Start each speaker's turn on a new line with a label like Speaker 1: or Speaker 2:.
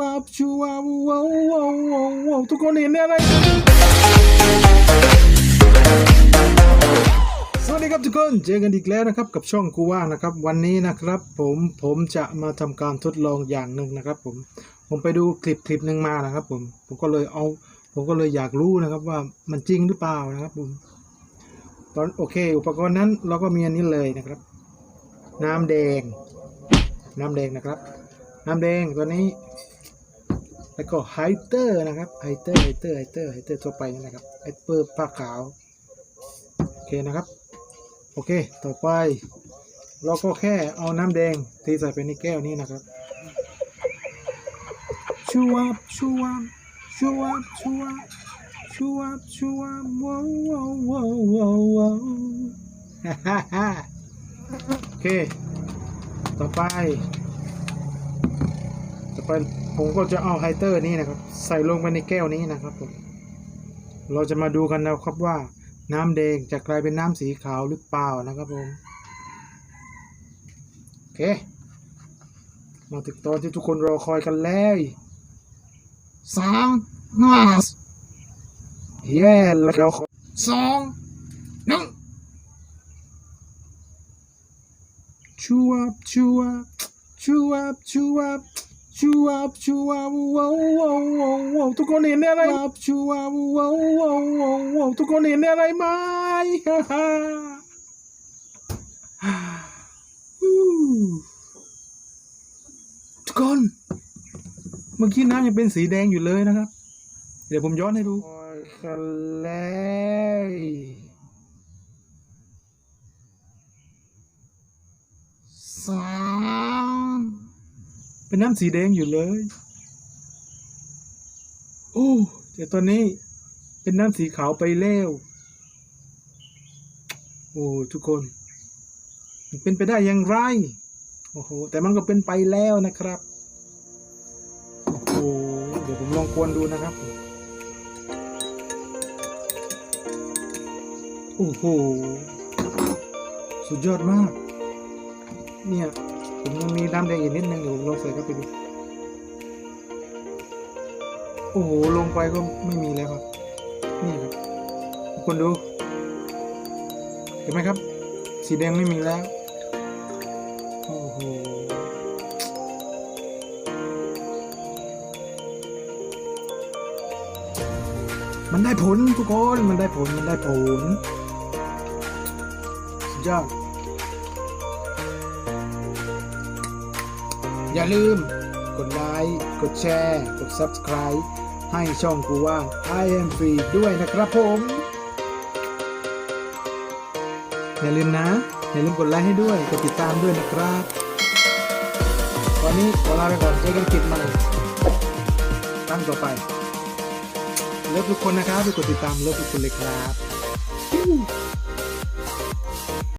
Speaker 1: ว้าวชูว้าวว้าวว้าวว้าวทุกคนเห็นอะไรสวัสดีครับทุกคนเจอกันอีกแล้วนะครับกับช่องกูว่างนะครับ วันนี้นะครับ ผมผมจะมาทำการทดลองอย่างหนึ่งนะครับ ผมผมไปดูคลิปคลิปหนึ่งมานะครับ ผมผมก็เลยเอา ผมก็เลยอยากรู้นะครับว่ามันจริงหรือเปล่านะครับ ผม ตอนโอเค อุปกรณ์นั้นเราก็มีอันนี้เลยนะครับ น้ำแดง น้ำแดงนะครับ น้ำแดงตัวนี้ แล้วก็ไฮเตอร์นะครับไฮเตอร์ไฮเตอร์ไฮเตอร์ไฮเตอร์ทั่วไปนี่นะครับไฮเตอร์ผ้าขาว โอเคนะครับ โอเค ต่อไป เราก็แค่เอาน้ำแดงทีใส่ไปในแก้วนี้นะครับชูวับชูวับชูวับชูวับชูวับชูวับว้าวว้าวว้าวว้าวว้าวฮ่าฮ่าฮ่าโอเค ต่อไป ต่อไปผมก็จะเอาไฮเตอร์นี้นะครับ ใส่ลงไปในแก้วนี้นะครับผมเราจะมาดูกันนะครับว่า น้ำแดงจะกลายเป็นน้ำสีขาวหรือเปล่านะครับผมโอเค มาถึงตอนที่ทุกคนรอคอยกันแล้วสามห้าเย้แล้วสองหนึ่งชูวับชูวับชูวับชูวับ ชูวับชูวับว้าวว้าวว้าวว้าวทุกคนเห็นอะไรวับชูวับว้าวว้าวว้าวว้าวทุกคนเห็นอะไรไหมฮ่าฮ่าฮู้ทุกคน เมื่อกี้น้ำยังเป็นสีแดงอยู่เลยนะครับ เดี๋ยวผมย้อนให้ดูกันเลยสาม เป็นน้ำสีแดงอยู่เลย โอ้แต่ตอนนี้เป็นน้ำสีขาวไปแล้ว โอ้ทุกคน มันเป็นไปได้อย่างไร โอ้โห แต่มันก็เป็นไปแล้วนะครับ โอ้โห เดี๋ยวผมลองกวนดูนะครับ โอ้โห สุดยอดมาก เนี่ย ผมยังมีน้ำแดงอีกนิดนึงเดี๋ยวผมลองใส่เข้าไปดูโอ้โหลงไปก็ไม่มีแล้วครับ นี่ครับทุกคนดู เห็นไหมครับ สีแดงไม่มีแล้ว โอ้โหมันได้ผลทุกคน มันได้ผล มันได้ผล สุดยอด อย่าลืมกดไลค์กดแชร์ กด Subscribe ให้ช่องกูว่าง I am free ด้วยนะครับผม อย่าลืมนะ อย่าลืมกดไลค์ให้ด้วย กดติดตามด้วยนะครับ ตอนนี้ขอลาไปก่อนเจอกันคลิปใหม่ครั้งต่อไป เลิฟทุกคนนะครับที่กดติดตามเลิฟทุกคนเลยครับ